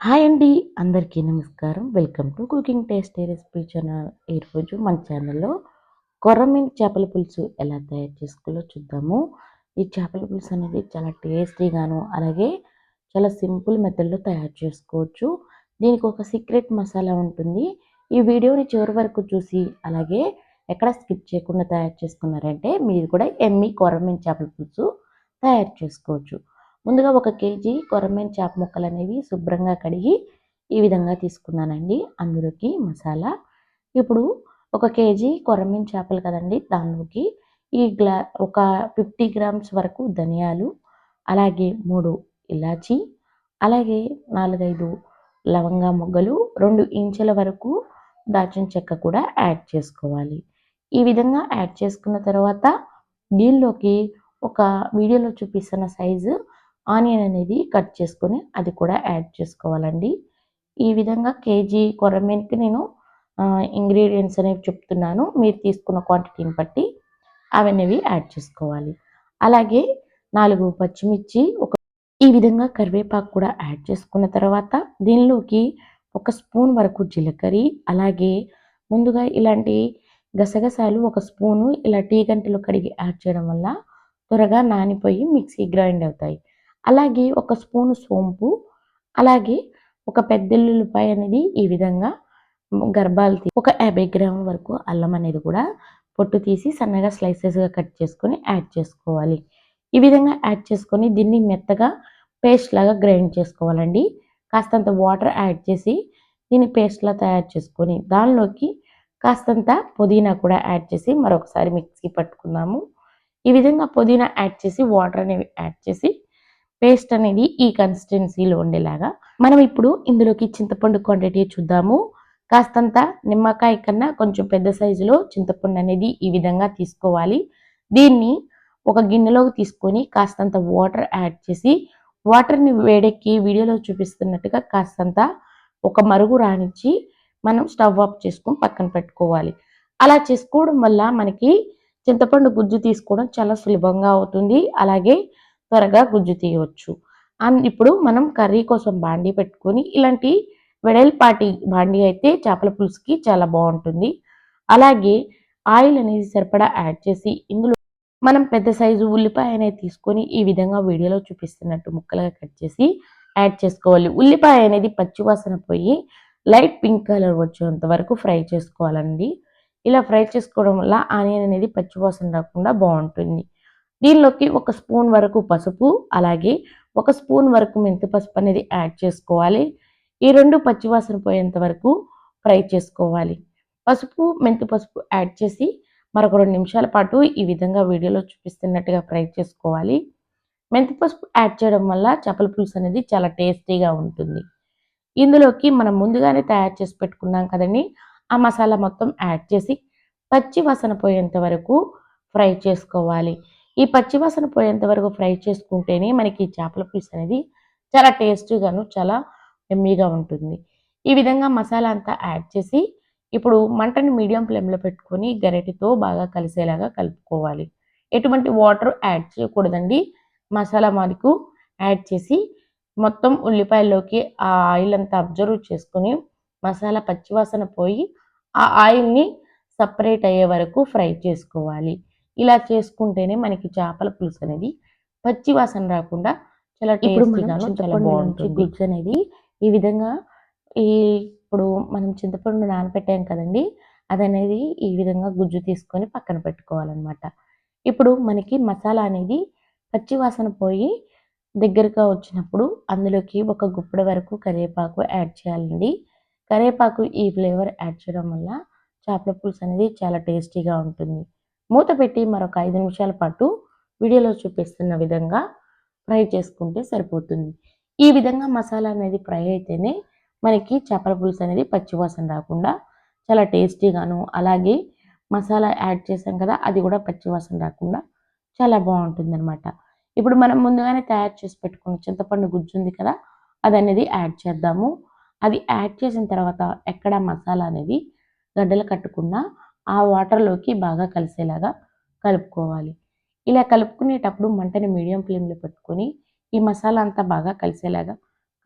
Hi అండి అందరికీ నమస్కారం. Welcome to cooking tasty recipe channel. ఈరోజు మన ఛానల్లో కొరమిన్ చేపల పులుసు ఎలా తయారు చేసుకోవాలో చూద్దాము. ఈ చేపల పులుసు అనేది చాలా టేస్టీగాను అలాగే చాలా సింపుల్ మెథడ్లో తయారు చేసుకోవచ్చు. దీనికి ఒక సీక్రెట్ మసాలా ఉంటుంది. ఈ వీడియోని చివరి వరకు చూసి అలాగే ఎక్కడ స్కిప్ చేయకుండా తయారు చేసుకున్నారంటే మీరు కూడా ఎమ్మి కొరమిన్ చేపల పులుసు తయారు చేసుకోవచ్చు. ముందుగా ఒక కేజీ కొరమేన్ చేప ముక్కలు అనేవి శుభ్రంగా కడిగి ఈ విధంగా తీసుకున్నానండి. అందులోకి మసాలా. ఇప్పుడు ఒక కేజీ కొరమేన్ చేపలు కదండి దానిలోకి ఈ గ్లా ఒక ఫిఫ్టీ గ్రామ్స్ వరకు ధనియాలు అలాగే మూడు ఇలాచి అలాగే నాలుగైదు లవంగా మొగ్గలు రెండు ఇంచుల వరకు దాచిన చెక్క కూడా యాడ్ చేసుకోవాలి. ఈ విధంగా యాడ్ చేసుకున్న తర్వాత దీనిలోకి ఒక వీడియోలో చూపిస్తున్న సైజు ఆనియన్ అనేది కట్ చేసుకొని అది కూడా యాడ్ చేసుకోవాలండి. ఈ విధంగా కేజీ కొర్రమీనకి నేను ఇంగ్రీడియంట్స్ అనేవి చెప్తున్నాను. మీరు తీసుకున్న క్వాంటిటీని బట్టి అవన్నీ యాడ్ చేసుకోవాలి. అలాగే నాలుగు పచ్చిమిర్చి ఒక ఈ విధంగా కరివేపాకు కూడా యాడ్ చేసుకున్న తర్వాత దీనిలోకి ఒక స్పూన్ వరకు జీలకర్ర అలాగే ముందుగా ఇలాంటి గసగసాలు ఒక స్పూను ఇలా టీ గంటలు కడిగి యాడ్ చేయడం వల్ల త్వరగా నానిపోయి మిక్సీ గ్రైండ్ అవుతాయి. అలాగే ఒక స్పూన్ సోంపు అలాగే ఒక పెద్దెల్లుల్లిపాయ అనేది ఈ విధంగా గర్భాలు ఒక యాభై గ్రాముల వరకు అల్లం అనేది కూడా పొట్టు తీసి సన్నగా స్లైసెస్గా కట్ చేసుకొని యాడ్ చేసుకోవాలి. ఈ విధంగా యాడ్ చేసుకొని దీన్ని మెత్తగా పేస్ట్ లాగా గ్రైండ్ చేసుకోవాలండి. కాస్తంత వాటర్ యాడ్ చేసి దీన్ని పేస్ట్లా తయారు చేసుకొని దానిలోకి కాస్తంత పుదీనా కూడా యాడ్ చేసి మరొకసారి మిక్సీ పట్టుకుందాము. ఈ విధంగా పుదీనా యాడ్ చేసి వాటర్ అనేవి యాడ్ చేసి పేస్ట్ అనేది ఈ కన్సిస్టెన్సీలో ఉండేలాగా మనం ఇప్పుడు ఇందులోకి చింతపండు క్వాంటిటీ చూద్దాము. కాస్తంత నిమ్మకాయ కన్నా కొంచెం పెద్ద సైజులో చింతపండు అనేది ఈ విధంగా తీసుకోవాలి. దీన్ని ఒక గిన్నెలోకి తీసుకొని కాస్తంత వాటర్ యాడ్ చేసి వాటర్ని వేడెక్కి వీడియోలో చూపిస్తున్నట్టుగా కాస్తంత ఒక మరుగు రానిచ్చి మనం స్టవ్ ఆఫ్ చేసుకొని పక్కన పెట్టుకోవాలి. అలా చేసుకోవడం వల్ల మనకి చింతపండు గుజ్జు తీసుకోవడం చాలా సులభంగా అవుతుంది. అలాగే త్వరగా గుజ్జు తీయవచ్చు. అండ్ ఇప్పుడు మనం కర్రీ కోసం బాండీ పెట్టుకొని ఇలాంటి వెడల్పాటి బాండీ అయితే చేపల పులుసుకి చాలా బాగుంటుంది. అలాగే ఆయిల్ అనేది సరిపడా యాడ్ చేసి ఇందులో మనం పెద్ద సైజు ఉల్లిపాయ అనేది తీసుకొని ఈ విధంగా వీడియోలో చూపిస్తున్నట్టు ముక్కలుగా కట్ చేసి యాడ్ చేసుకోవాలి. ఉల్లిపాయ అనేది పచ్చివాసన పోయి లైట్ పింక్ కలర్ వచ్చేంత వరకు ఫ్రై చేసుకోవాలండి. ఇలా ఫ్రై చేసుకోవడం వల్ల ఆనియన్ అనేది పచ్చివాసన రాకుండా బాగుంటుంది. దీనిలోకి ఒక స్పూన్ వరకు పసుపు అలాగే ఒక స్పూన్ వరకు మెంతి పసుపు అనేది యాడ్ చేసుకోవాలి. ఈ రెండు పచ్చివాసన పోయేంత వరకు ఫ్రై చేసుకోవాలి. పసుపు మెంతి పసుపు యాడ్ చేసి మరొక రెండు నిమిషాల పాటు ఈ విధంగా వీడియోలో చూపిస్తున్నట్టుగా ఫ్రై చేసుకోవాలి. మెంతి పసుపు యాడ్ చేయడం వల్ల చేపల పులుసు అనేది చాలా టేస్టీగా ఉంటుంది. ఇందులోకి మనం ముందుగానే తయారు చేసి పెట్టుకున్నాం కదండి ఆ మసాలా మొత్తం యాడ్ చేసి పచ్చి వాసన పోయేంత వరకు ఫ్రై చేసుకోవాలి. ఈ పచ్చివాసన పోయేంత వరకు ఫ్రై చేసుకుంటేనే మనకి చేపల పులుసు అనేది చాలా టేస్టీగాను చాలా ఎమ్మీగా ఉంటుంది. ఈ విధంగా మసాలా అంతా యాడ్ చేసి ఇప్పుడు మంటని మీడియం ఫ్లేమ్లో పెట్టుకొని గరిటెతో బాగా కలిసేలాగా కలుపుకోవాలి. ఎటువంటి వాటర్ యాడ్ చేయకూడదండి. మసాలా మనకు యాడ్ చేసి మొత్తం ఉల్లిపాయల్లోకి ఆ ఆయిల్ అంతా అబ్జర్వ్ చేసుకొని మసాలా పచ్చివాసన పోయి ఆ ఆయిల్ని సపరేట్ అయ్యే వరకు ఫ్రై చేసుకోవాలి. ఇలా చేసుకుంటేనే మనకి చేపల పులుసు అనేది పచ్చి వాసన రాకుండా చాలా టేస్టీగాను చాలా బాగుంటుంది. గుజ్జు అనేది ఈ విధంగా ఈ ఇప్పుడు మనం చింతపండు నానపెట్టాం కదండి అది అనేది ఈ విధంగా గుజ్జు తీసుకొని పక్కన పెట్టుకోవాలన్నమాట. ఇప్పుడు మనకి మసాలా అనేది పచ్చి వాసన పోయి దగ్గరగా వచ్చినప్పుడు అందులోకి ఒక గుప్పడి వరకు కరివేపాకు యాడ్ చేయాలండి. కరివేపాకు ఈ ఫ్లేవర్ యాడ్ చేయడం వల్ల చేపల పులుసు అనేది చాలా టేస్టీగా ఉంటుంది. మూత పెట్టి మరొక ఐదు నిమిషాల పాటు వీడియోలో చూపిస్తున్న విధంగా ఫ్రై చేసుకుంటే సరిపోతుంది. ఈ విధంగా మసాలా అనేది ఫ్రై అయితేనే మనకి చేపల పులుసు అనేది పచ్చివాసన రాకుండా చాలా టేస్టీగాను అలాగే మసాలా యాడ్ చేసాం కదా అది కూడా పచ్చివాసన రాకుండా చాలా బాగుంటుంది అనమాట ఇప్పుడు మనం ముందుగానే తయారు చేసి పెట్టుకున్న చింతపండు గుజ్జు ఉంది కదా అది అనేది యాడ్ చేద్దాము. అది యాడ్ చేసిన తర్వాత ఎక్కడ మసాలా అనేది గడ్డలు కట్టకుండా ఆ వాటర్లోకి బాగా కలిసేలాగా కలుపుకోవాలి. ఇలా కలుపుకునేటప్పుడు మంటని మీడియం ఫ్లేమ్లో పెట్టుకొని ఈ మసాలా అంతా బాగా కలిసేలాగా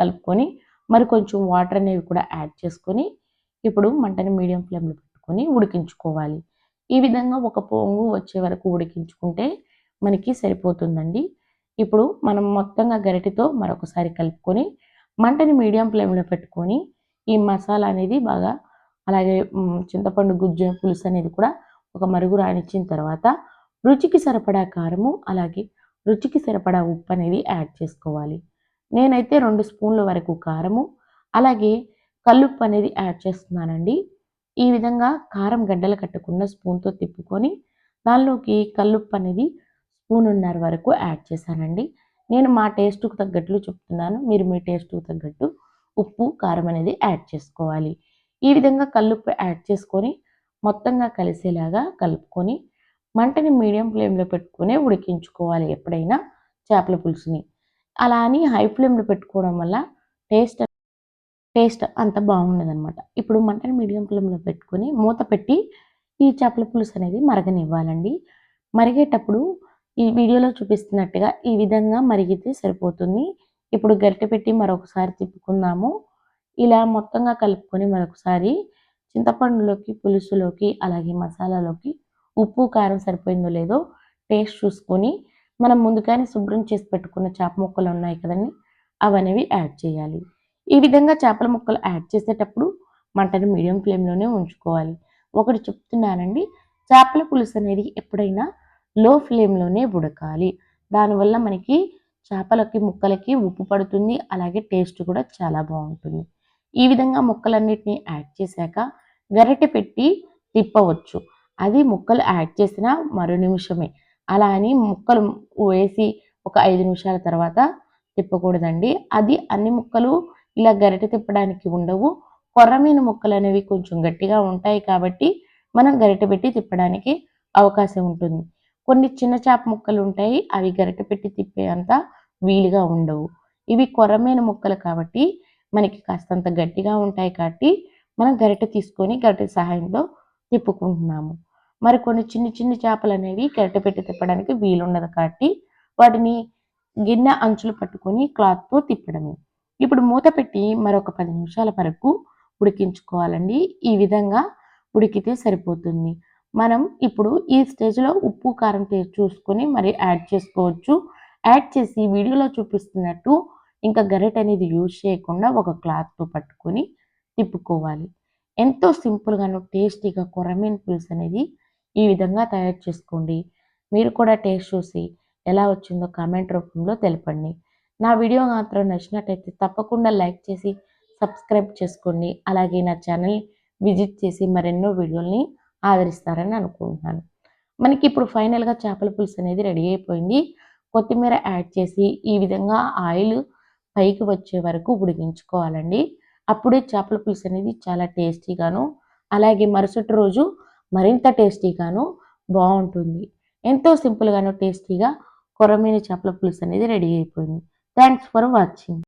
కలుపుకొని మరి కొంచెం వాటర్ అనేవి కూడా యాడ్ చేసుకొని ఇప్పుడు మంటని మీడియం ఫ్లేమ్లో పెట్టుకొని ఉడికించుకోవాలి. ఈ విధంగా ఒక పొంగు వచ్చే వరకు ఉడికించుకుంటే మనకి సరిపోతుందండి. ఇప్పుడు మనం మొత్తంగా గరిటెతో మరొకసారి కలుపుకొని మంటని మీడియం ఫ్లేమ్లో పెట్టుకొని ఈ మసాలా అనేది బాగా అలాగే చింతపండు గుజ్జు పులుసు అనేది కూడా ఒక మరుగు రానిచ్చిన తర్వాత రుచికి సరిపడా కారము అలాగే రుచికి సరిపడా ఉప్పు అనేది యాడ్ చేసుకోవాలి. నేనైతే రెండు స్పూన్ల వరకు కారము అలాగే కల్లుప్పు అనేది యాడ్ చేస్తున్నానండి. ఈ విధంగా కారం గడ్డలు కట్టకుండా స్పూన్తో తిప్పుకొని దానిలోకి కల్లుప్పు అనేది స్పూనున్నర వరకు యాడ్ చేశానండి. నేను మా టేస్ట్కు తగ్గట్లు చెప్తున్నాను. మీరు మీ టేస్ట్కు తగ్గట్టు ఉప్పు కారం అనేది యాడ్ చేసుకోవాలి. ఈ విధంగా కల్లుప్పు యాడ్ చేసుకొని మొత్తంగా కలిసేలాగా కలుపుకొని మంటని మీడియం ఫ్లేమ్లో పెట్టుకునే ఉడికించుకోవాలి ఎప్పుడైనా చేపల పులుసుని. అలా అని హై ఫ్లేమ్లో పెట్టుకోవడం వల్ల టేస్ట్ టేస్ట్ అంత బాగుండదనమాట ఇప్పుడు మంటని మీడియం ఫ్లేమ్లో పెట్టుకొని మూత పెట్టి ఈ చేపల పులుసు అనేది మరగనివ్వాలండి. మరిగేటప్పుడు ఈ వీడియోలో చూపిస్తున్నట్టుగా ఈ విధంగా మరిగితే సరిపోతుంది. ఇప్పుడు గరిటె పెట్టి మరొకసారి తిప్పుకుందాము. ఇలా మొత్తంగా కలుపుకొని మరొకసారి చింతపండులోకి పులుసులోకి అలాగే మసాలాలోకి ఉప్పు కారం సరిపోయిందో లేదో టేస్ట్ చూసుకొని మనం ముందుగానే శుభ్రం చేసి పెట్టుకున్న చేప ముక్కలు ఉన్నాయి కదండి అవనేవి యాడ్ చేయాలి. ఈ విధంగా చేపల ముక్కలు యాడ్ చేసేటప్పుడు మంటని మీడియం ఫ్లేమ్లోనే ఉంచుకోవాలి. ఒకటి చెప్తున్నానండి చేపల పులుసు అనేది ఎప్పుడైనా లో ఫ్లేమ్లోనే ఉడకాలి. దానివల్ల మనకి చేపలకి ముక్కలకి ఉప్పు పడుతుంది అలాగే టేస్ట్ కూడా చాలా బాగుంటుంది. ఈ విధంగా ముక్కలన్నిటిని యాడ్ చేశాక గరిటె పెట్టి తిప్పవచ్చు. అది ముక్కలు యాడ్ చేసిన మరో నిమిషమే. అలా అని ముక్కలు వేసి ఒక ఐదు నిమిషాల తర్వాత తిప్పకూడదండి. అది అన్ని ముక్కలు ఇలా గరిటె తిప్పడానికి ఉండవు. కొర్రమీన ముక్కలు అనేవి కొంచెం గట్టిగా ఉంటాయి కాబట్టి మనం గరిటె పెట్టి తిప్పడానికి అవకాశం ఉంటుంది. కొన్ని చిన్న చేప ముక్కలు ఉంటాయి. అవి గరిటె పెట్టి తిప్పే అంత వీలుగా ఉండవు. ఇవి కొరమైన ముక్కలు కాబట్టి మనకి కాస్తంత గట్టిగా ఉంటాయి కాబట్టి మనం గరిటె తీసుకొని గరిటె సహాయంతో తిప్పుకుంటున్నాము. మరి కొన్ని చిన్ని చిన్ని చేపలు అనేవి గరిటె పెట్టి తిప్పడానికి వీలుండదు కాబట్టి వాటిని గిన్నె అంచులు పట్టుకొని క్లాత్తో తిప్పడమే. ఇప్పుడు మూత పెట్టి మరొక పది నిమిషాల వరకు ఉడికించుకోవాలండి. ఈ విధంగా ఉడికితే సరిపోతుంది. మనం ఇప్పుడు ఈ స్టేజ్లో ఉప్పు కారం చూసుకొని మరి యాడ్ చేసుకోవచ్చు. యాడ్ చేసి వీడియోలో చూపిస్తున్నట్టు ఇంకా గరిట అనేది యూజ్ చేయకుండా ఒక క్లాత్తో పట్టుకొని తిప్పుకోవాలి. ఎంతో సింపుల్గాను టేస్టీగా కొరమీన్ పులుసు అనేది ఈ విధంగా తయారు చేసుకోండి. మీరు కూడా టేస్ట్ చూసి ఎలా వచ్చిందో కామెంట్ రూపంలో తెలపండి. నా వీడియో మాత్రం నచ్చినట్టయితే తప్పకుండా లైక్ చేసి సబ్స్క్రైబ్ చేసుకోండి. అలాగే నా ఛానల్ విజిట్ చేసి మరెన్నో వీడియోల్ని ఆదరిస్తారని అనుకుంటున్నాను. మనకి ఇప్పుడు ఫైనల్గా చేపల పులుసు అనేది రెడీ అయిపోయింది. కొత్తిమీర యాడ్ చేసి ఈ విధంగా ఆయిల్ పైకి వచ్చే వరకు ఉడికించుకోవాలండి. అప్పుడే చేపల పులుసు అనేది చాలా టేస్టీగాను అలాగే మరుసటి రోజు మరింత టేస్టీగాను బాగుంటుంది. ఎంతో సింపుల్గాను టేస్టీగా కొరమీన చేపల పులుసు అనేది రెడీ అయిపోయింది. Thanks for watching.